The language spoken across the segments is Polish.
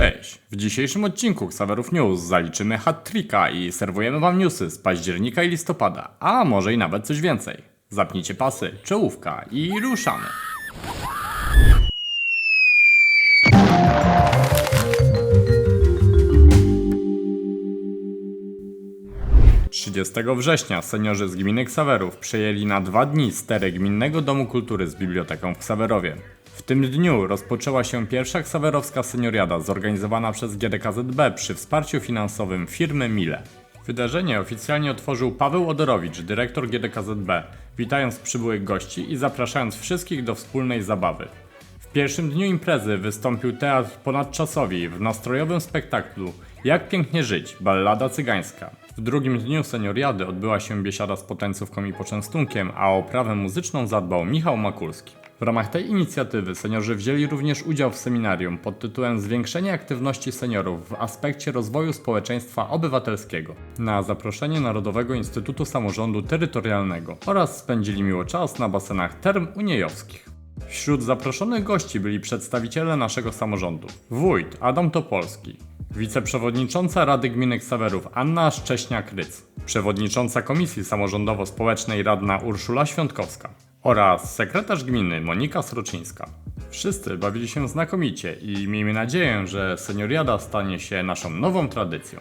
Cześć! W dzisiejszym odcinku Xaverów News zaliczymy hat-tricka i serwujemy wam newsy z października i listopada, a może i nawet coś więcej. Zapnijcie pasy, czołówka i ruszamy! 30 września seniorzy z gminy Ksawerów przejęli na dwa dni stery Gminnego Domu Kultury z biblioteką w Ksawerowie. Tym dniu rozpoczęła się pierwsza ksawerowska senioriada zorganizowana przez GDKZB przy wsparciu finansowym firmy Mile. Wydarzenie oficjalnie otworzył Paweł Odorowicz, dyrektor GDKZB, witając przybyłych gości i zapraszając wszystkich do wspólnej zabawy. W pierwszym dniu imprezy wystąpił teatr ponadczasowi w nastrojowym spektaklu Jak pięknie żyć, ballada cygańska. W drugim dniu senioriady odbyła się biesiada z potencówką i poczęstunkiem, a o oprawę muzyczną zadbał Michał Makulski. W ramach tej inicjatywy seniorzy wzięli również udział w seminarium pod tytułem Zwiększenie aktywności seniorów w aspekcie rozwoju społeczeństwa obywatelskiego na zaproszenie Narodowego Instytutu Samorządu Terytorialnego oraz spędzili miło czas na basenach term uniejowskich. Wśród zaproszonych gości byli przedstawiciele naszego samorządu. Wójt Adam Topolski, wiceprzewodnicząca Rady Gminy Ksawerów Anna Szcześniak-Ryc, przewodnicząca Komisji Samorządowo-Społecznej Radna Urszula Świątkowska oraz sekretarz gminy Monika Sroczyńska. Wszyscy bawili się znakomicie i miejmy nadzieję, że senioriada stanie się naszą nową tradycją.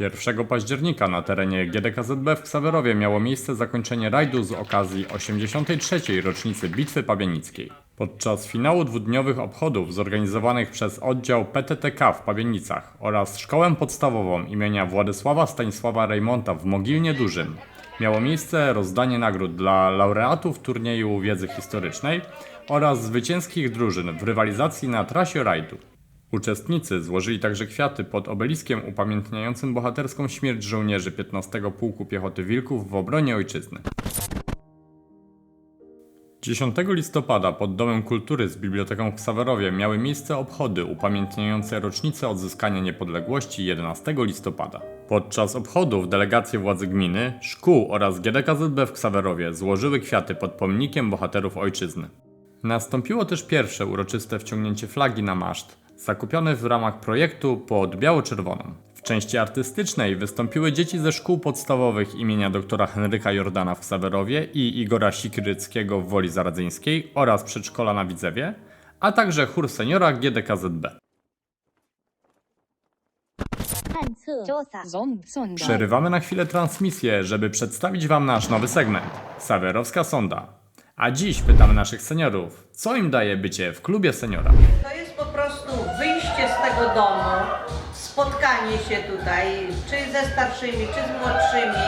1 października na terenie GDKZB w Ksawerowie miało miejsce zakończenie rajdu z okazji 83. rocznicy Bitwy Pabianickiej. Podczas finału dwudniowych obchodów zorganizowanych przez oddział PTTK w Pabienicach oraz Szkołę Podstawową imienia Władysława Stanisława Rejmonta w Mogilnie Dużym miało miejsce rozdanie nagród dla laureatów turnieju wiedzy historycznej oraz zwycięskich drużyn w rywalizacji na trasie rajdu. Uczestnicy złożyli także kwiaty pod obeliskiem upamiętniającym bohaterską śmierć żołnierzy 15 Pułku Piechoty Wilków w obronie ojczyzny. 10 listopada pod Domem Kultury z Biblioteką w Ksawerowie miały miejsce obchody upamiętniające rocznicę odzyskania niepodległości 11 listopada. Podczas obchodów delegacje władzy gminy, szkół oraz GDKZB w Ksawerowie złożyły kwiaty pod pomnikiem bohaterów ojczyzny. Nastąpiło też pierwsze uroczyste wciągnięcie flagi na maszt, zakupione w ramach projektu pod biało-czerwoną części artystycznej wystąpiły dzieci ze szkół podstawowych imienia doktora Henryka Jordana w Ksawerowie i Igora Sikryckiego w Woli Zaradzyńskiej oraz przedszkola na Widzewie, a także chór seniora GDKZB. Przerywamy na chwilę transmisję, żeby przedstawić Wam nasz nowy segment Sawerowska Sonda. A dziś pytamy naszych seniorów, co im daje bycie w klubie seniora. To jest po prostu wyjście z tego domu, spotkanie się tutaj, czy ze starszymi, czy z młodszymi,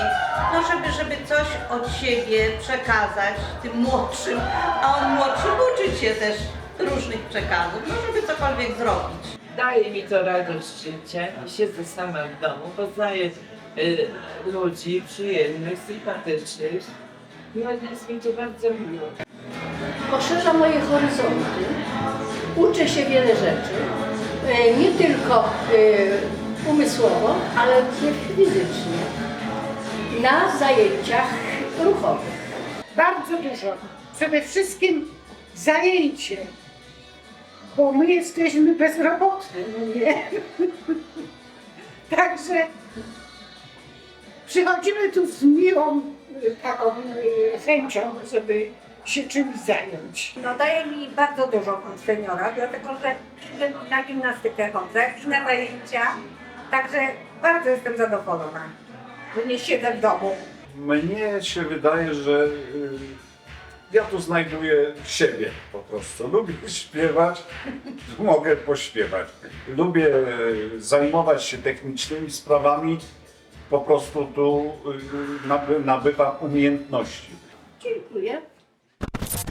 no żeby, żeby coś od siebie przekazać tym młodszym, a on młodszym uczyć się też różnych przekazów, no żeby cokolwiek zrobić. Daje mi to radość życia i siedzę sama w domu, poznaję y, ludzi przyjemnych, sympatycznych. No jest mi to bardzo miło. poszerza moje horyzonty, uczę się wiele rzeczy, nie tylko e, umysłowo, ale fizycznie, na zajęciach ruchowych. Bardzo dużo. Przede wszystkim zajęcie, bo my jesteśmy bezrobotni, no nie? Także przychodzimy tu z miłą y, taką chęcią, żeby się czymś zająć. No daje mi bardzo dużo seniora, dlatego że na gimnastykę chodzę i na zajęcia. Także bardzo jestem zadowolona, że nie siedzę w domu. Mnie się wydaje, że y, ja tu znajduję siebie po prostu. Lubię śpiewać, mogę pośpiewać. Lubię y, zajmować się technicznymi sprawami, po prostu tu y, naby, nabywam umiejętności. Dziękuję.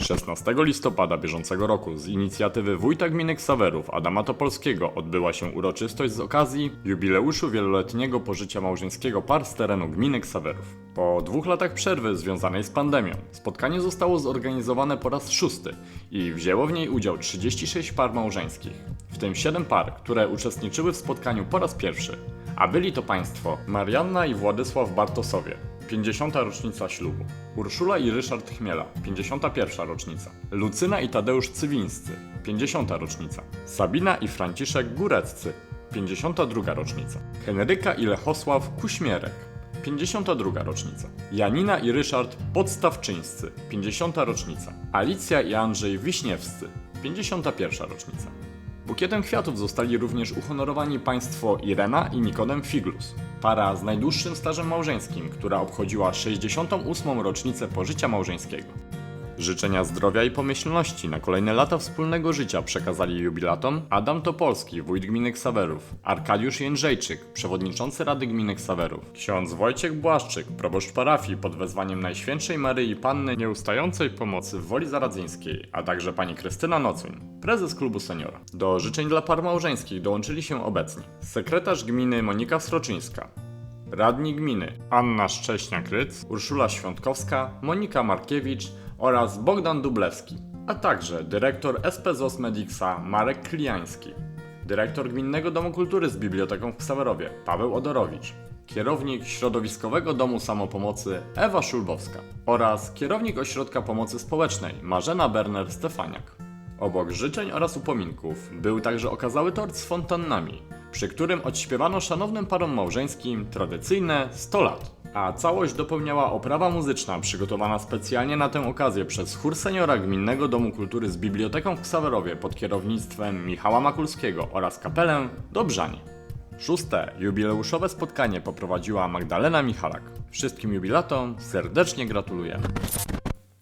16 listopada bieżącego roku z inicjatywy wójta gminy Ksawerów Adama Topolskiego odbyła się uroczystość z okazji jubileuszu wieloletniego pożycia małżeńskiego par z terenu gminy Ksawerów. Po dwóch latach przerwy związanej z pandemią spotkanie zostało zorganizowane po raz szósty i wzięło w niej udział 36 par małżeńskich, w tym 7 par, które uczestniczyły w spotkaniu po raz pierwszy. A byli to państwo Marianna i Władysław Bartosowie, 50. rocznica ślubu. Urszula i Ryszard Chmiela, 51. rocznica. Lucyna i Tadeusz Cywińscy, 50. rocznica. Sabina i Franciszek Góreccy, 52. rocznica. Henryka i Lechosław Kuśmierek, 52. rocznica. Janina i Ryszard Podstawczyńscy, 50. rocznica. Alicja i Andrzej Wiśniewscy, 51. rocznica. Bukietem kwiatów zostali również uhonorowani państwo Irena i Nikodem Figlus, para z najdłuższym stażem małżeńskim, która obchodziła 68. rocznicę pożycia małżeńskiego. Życzenia zdrowia i pomyślności na kolejne lata wspólnego życia przekazali jubilatom Adam Topolski, wójt gminy Ksawerów, Arkadiusz Jędrzejczyk, przewodniczący Rady Gminy Ksawerów, ksiądz Wojciech Błaszczyk, proboszcz parafii pod wezwaniem Najświętszej Maryi Panny Nieustającej Pomocy w Woli Zaradzyńskiej, a także pani Krystyna Nocuń, prezes klubu seniora. Do życzeń dla par małżeńskich dołączyli się obecni sekretarz gminy Monika Sroczyńska, Radni gminy Anna Szcześniak-Ryc, Urszula Świątkowska, Monika Markiewicz oraz Bogdan Dublewski, a także dyrektor SPZOS Medixa Marek Kliański, dyrektor Gminnego Domu Kultury z Biblioteką w Ksawerowie Paweł Odorowicz, kierownik Środowiskowego Domu Samopomocy Ewa Szulbowska oraz kierownik Ośrodka Pomocy Społecznej Marzena Berner-Stefaniak. Obok życzeń oraz upominków był także okazały tort z fontannami, przy którym odśpiewano szanownym parom małżeńskim tradycyjne 100 lat. A całość dopełniała oprawa muzyczna przygotowana specjalnie na tę okazję przez chór seniora Gminnego Domu Kultury z Biblioteką w Ksawerowie pod kierownictwem Michała Makulskiego oraz kapelę Dobrzanie. Szóste jubileuszowe spotkanie poprowadziła Magdalena Michalak. Wszystkim jubilatom serdecznie gratulujemy.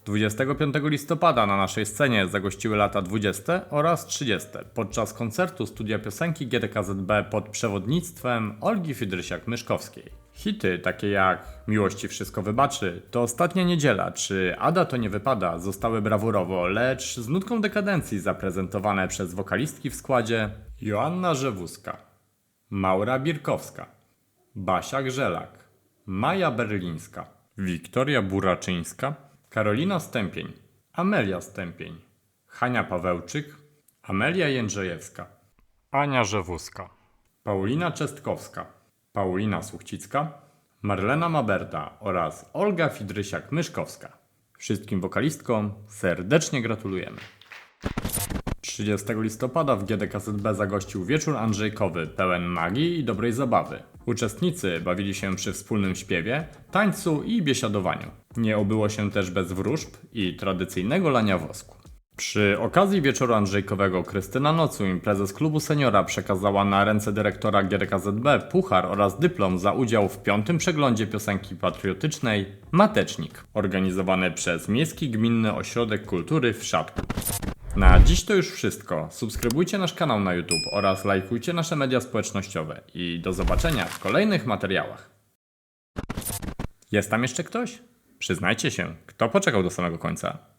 25 listopada na naszej scenie zagościły lata 20 oraz 30 podczas koncertu studia piosenki GDKZB pod przewodnictwem Olgi Fidrysiak-Myszkowskiej. Hity takie jak Miłość ci wszystko wybaczy, To ostatnia niedziela. Czy Ada to nie wypada zostały brawurowo, lecz z nutką dekadencji zaprezentowane przez wokalistki w składzie Joanna Żewuska, Maura Birkowska, Basia Grzelak, Maja Berlińska, Wiktoria Buraczyńska, Karolina Stępień, Amelia Stępień, Hania Pawełczyk, Amelia Jędrzejewska, Ania Żewuska, Paulina Czestkowska, Paulina Suchcicka, Marlena Maberta oraz Olga Fidrysiak-Myszkowska. Wszystkim wokalistkom serdecznie gratulujemy. 30 listopada w GDKZB zagościł wieczór Andrzejkowy, pełen magii i dobrej zabawy. Uczestnicy bawili się przy wspólnym śpiewie, tańcu i biesiadowaniu. Nie obyło się też bez wróżb i tradycyjnego lania wosku. Przy okazji wieczoru Andrzejkowego Krystyna Nocuń, prezes klubu seniora, przekazała na ręce dyrektora GDKZB puchar oraz dyplom za udział w piątym przeglądzie piosenki patriotycznej Matecznik, organizowany przez Miejski Gminny Ośrodek Kultury w Szatku. Na dziś to już wszystko. Subskrybujcie nasz kanał na YouTube oraz lajkujcie nasze media społecznościowe i do zobaczenia w kolejnych materiałach. Jest tam jeszcze ktoś? Przyznajcie się, kto poczekał do samego końca?